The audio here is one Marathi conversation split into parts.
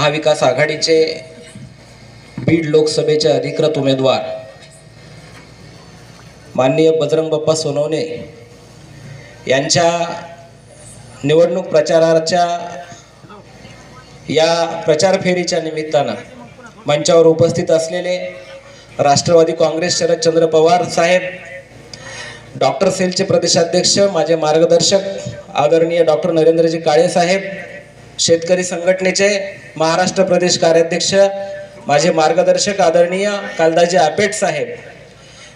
महाविकास आघाडीचे बीड लोकसभेचे अधिकृत उमेदवार. माननीय बजरंग बाप्पा सोनवणे यांच्या निवडणूक प्रचाराच्या या प्रचार फेरीच्या निमित्तानं मंचावर उपस्थित असलेले राष्ट्रवादी काँग्रेस शरदचंद्र पवार साहेब डॉक्टर सेलचे प्रदेशाध्यक्ष माझे मार्गदर्शक आदरणीय डॉक्टर नरेंद्रजी काळे साहेब शेतकरी संघटनेचे महाराष्ट्र प्रदेश कार्याध्यक्ष माझे मार्गदर्शक आदरणीय कालदाजी आपेट साहेब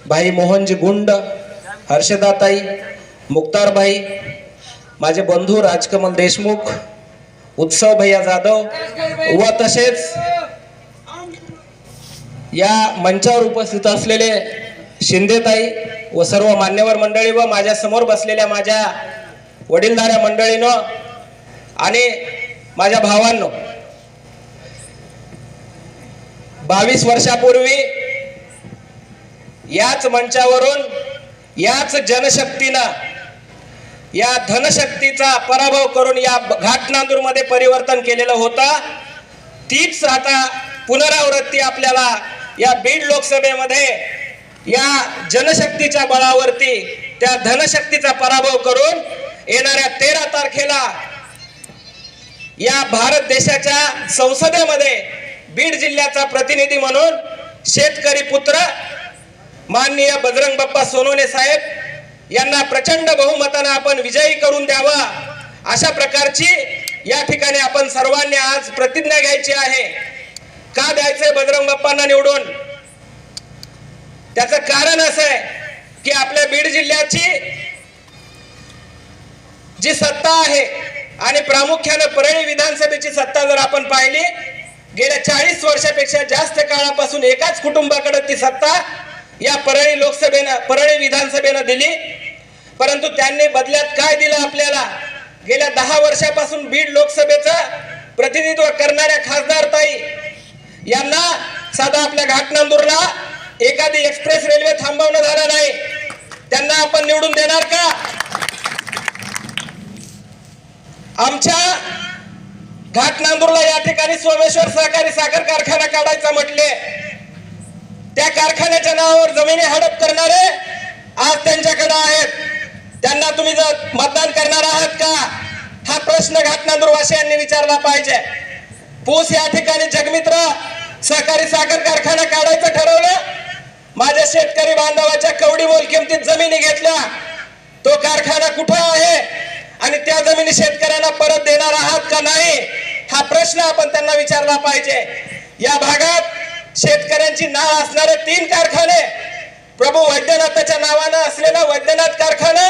भाई मोहनजी गुंड हर्षदाताई मुक्तारभाई माझे बंधू राजकमल देशमुख उत्सव भैया जाधव व तसेच या मंचावर उपस्थित असलेले शिंदेताई व सर्व मान्यवर मंडळी व माझ्यासमोर बसलेल्या माझ्या वडीलधाऱ्या मंडळीनं आणि माझ्या भावांनो बावीस वर्षापूर्वी याच मंचावरून याच जनशक्तीनं या धनशक्तीचा पराभव करून या घाटनांदूरमध्ये परिवर्तन केलेलं होतं. तीच आता पुनरावृत्ती आपल्याला या बीड लोकसभेमध्ये या जनशक्तीच्या बळावरती त्या धनशक्तीचा पराभव करून येणाऱ्या तेरा तारखेला या भारत देशाच्या संसदेमध्ये बीड जिल्ह्याचा प्रतिनिधी म्हणून शेतकरी पुत्र माननीय बजरंग बाप्पा सोनोने साहेब यांना प्रचंड बहुमतानं आपण विजयी करून द्यावा अशा प्रकारची या ठिकाणी आपण सर्वांनी आज प्रतिज्ञा घ्यायची आहे. का द्यायचंय बजरंग बाप्पांना निवडून? त्याचं कारण असं आहे की आपल्या बीड जिल्ह्याची जी सत्ता आहे आणि प्रामुख्याने परळी विधानसभेची सत्ता जर आपण पाहिली गेल्या चाळीस वर्षापेक्षा जास्त काळापासून एकाच कुटुंबाकडे ती सत्ता या परळी लोकसभेनं परळी विधानसभेनं दिली. परंतु त्यांनी बदल्यात काय दिलं आपल्याला? गेल्या दहा वर्षापासून बीड लोकसभेचं प्रतिनिधित्व करणाऱ्या खासदार ताई यांना साधा आपल्या घाटनांदूरला एखादी एक्सप्रेस रेल्वे थांबवणं झालं नाही. त्यांना आपण निवडून देणार का? आमच्या घाटनांदूरला या ठिकाणी सोमेश्वर सहकारी साखर कारखाना काढायचा म्हटले. त्या कारखान्याच्या नावावर जमिनी हडप करणारे आज त्यांच्याकडे आहेत. त्यांना तुम्ही जर मतदान करणार आहात का? हा प्रश्न घाटनांदूरवासियांनी विचारला पाहिजे. पूस या ठिकाणी जगमित्र सहकारी साखर कारखाना काढायचं ठरवलं. माझ्या शेतकरी बांधवाच्या कवडी मोल किमतीत जमिनी घेतल्या. तो कारखाना कुठं आहे? आणि त्या जमिनी शेतकऱ्यांना परत देणार आहात का नाही हा प्रश्न आपण त्यांना विचारला पाहिजे. या भागात शेतकऱ्यांची नाव असणारे तीन कारखाने प्रभू वैद्यनाथाच्या नावानं असलेला वैद्यनाथ कारखाना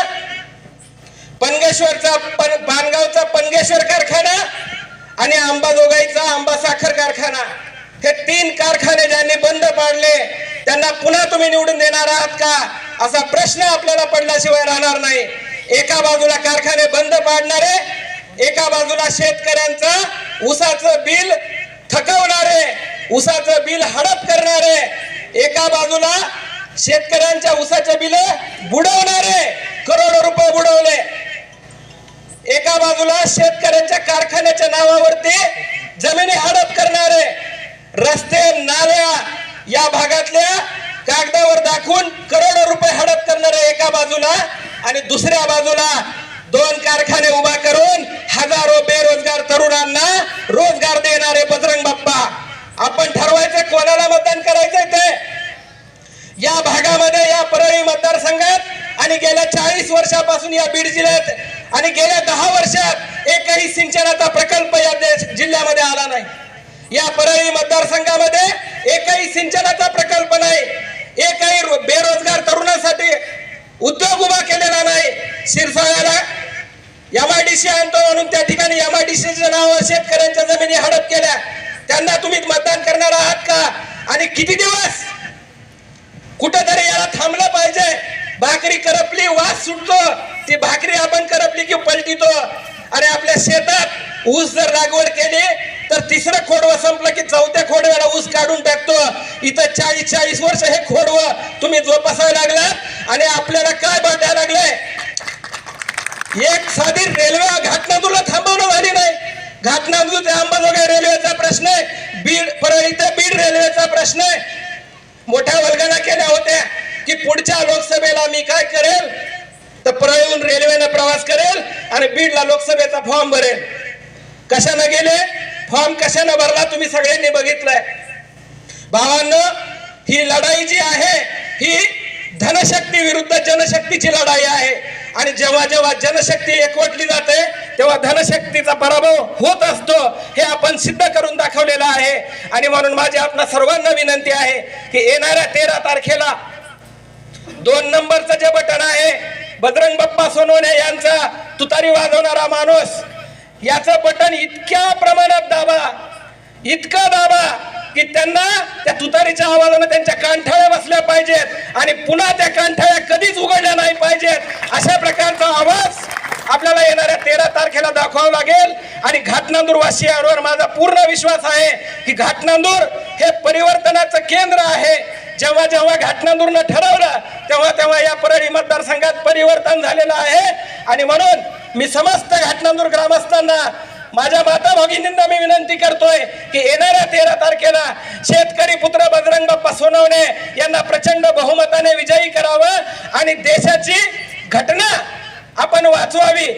पनगेश्वरचा पन पानगावचा पनगेश्वर कारखाना आणि आंबाजोगाईचा आंबा साखर कारखाना. हे तीन कारखाने ज्यांनी बंद पाडले त्यांना पुन्हा तुम्ही निवडून देणार आहात का? असा प्रश्न आपल्याला पडल्याशिवाय राहणार नाही. एका बाजूला कारखाने बंद पाडणारे एका बाजूला शेतकऱ्यांचं उसाचं बिल थकवणारे उसाचं बिल हडप करणारे एका बाजूला शेतकऱ्यांच्या उसाचे बिल बुडवणारे करोडो रुपये बुडवले. एका बाजूला शेतकऱ्यांच्या कारखान्याच्या नावावरती जमिनी हडप करणारे रस्ते नाल्या या भागातल्या कागदावर दाखवून करोडो रुपये हडप करणारे एका बाजूला आणि दुसऱ्या बाजूला दोन कारखाने उभा करून हजारो बेरोजगार तरुणांना रोजगार देणारे बजरंग बाप्पा. आपण ठरवायचं कोणाला मतदान करायचंय ते? या भागामध्ये या परळी मतदारसंघात आणि गेल्या चाळीस वर्षापासून या बीड जिल्ह्यात आणि गेल्या दहा वर्षात एकही सिंचनाचा प्रकल्प या देश जिल्ह्यामध्ये आला नाही. या परळी मतदारसंघामध्ये एकही सिंचनाचा प्रकल्प नाही एकही रो- बेरोजगार तरुणांसाठी उद्योग उभा केलेला नाही शिरसाळ्याला एमआयडीसी आणतो म्हणून त्या ठिकाणी एमआयडीसीच्या नावावर शेतकऱ्यांच्या जमिनी हडप केल्या. त्यांना तुम्ही मतदान करणार आहात का? आणि किती दिवस? कुठंतरी याला थांबलं पाहिजे. भाकरी करपली वास सुटतो. ती भाकरी आपण करपली की पलटितो. आणि आपल्या शेतात ऊस जर लागवड केली तर तिसरं खोडवं संपलं की चौथ्या खोडव्याला ऊस काढून टाकतो. इथं चाळीस चाळीस वर्ष हे खोडवं तुम्ही जोपासावं लागला. आणि आपल्याला काय वाटायला लागलंय एक साधी रेल्वे घाटना तुला थांबवणं झाली नाही घाटनांदूर ते अंबाजोगाई रेल्वेचा प्रश्न आहे. बीड परळी ते बीड रेल्वेचा प्रश्न आहे. मोठ्या वर्गाना केल्या होत्या की पुढच्या लोकसभेला मी काय करेल? तर परळीहून रेल्वेनं प्रवास करेल आणि बीडला लोकसभेचा फॉर्म भरेल. कशानं गेले? फॉर्म कशानं भरला तुम्ही सगळ्यांनी बघितलंय. भावांनो ही लढाई जी आहे ही धनशक्ती विरुद्ध जनशक्तीची लढाई आहे. आणि जेव्हा जेव्हा जनशक्ती एकवटली जाते किंवा धनशक्तीचा पराभव होत असतो हे आपण सिद्ध करून दाखवलेलं आहे. आणि म्हणून माझी आपणा सर्वांना विनंती आहे की येणाऱ्या तेरा तारखेला दोन नंबरचं जे बटन आहे बजरंग बाप्पा सोनवणे यांचा तुतारी वाजवणारा माणूस याचं बटन इतक्या प्रमाणात दाबा इतका दाबा की त्यांना त्या तुतारीच्या आवाजाने त्यांच्या कांठाळ्या बसल्या पाहिजेत आणि पुन्हा त्या कांठाळ्या कधीच उघडल्या नाही पाहिजेत. अशा प्रकारचा आवाज आपल्याला येणाऱ्या तेरा तारखेला दाखवावं लागेल. आणि घाटनांदूर वासियांवर माझा पूर्ण विश्वास आहे की घाटनांदूर हे परिवर्तनाचं केंद्र आहे. जेव्हा जेव्हा घाटनांदूरनं ठरवलं तेव्हा तेव्हा या परळी मतदारसंघात परिवर्तन झालेलं आहे. आणि म्हणून मी समस्त घाटनांदूर ग्रामस्थांना माझ्या माता भगिनींना मी विनंती करतोय की येणाऱ्या तेरा तारखेला शेतकरी पुत्र बजरंग बाप्पा सोनवणे यांना प्रचंड बहुमताने विजयी करावं. आणि देशाची घटना आपण वाचवावी.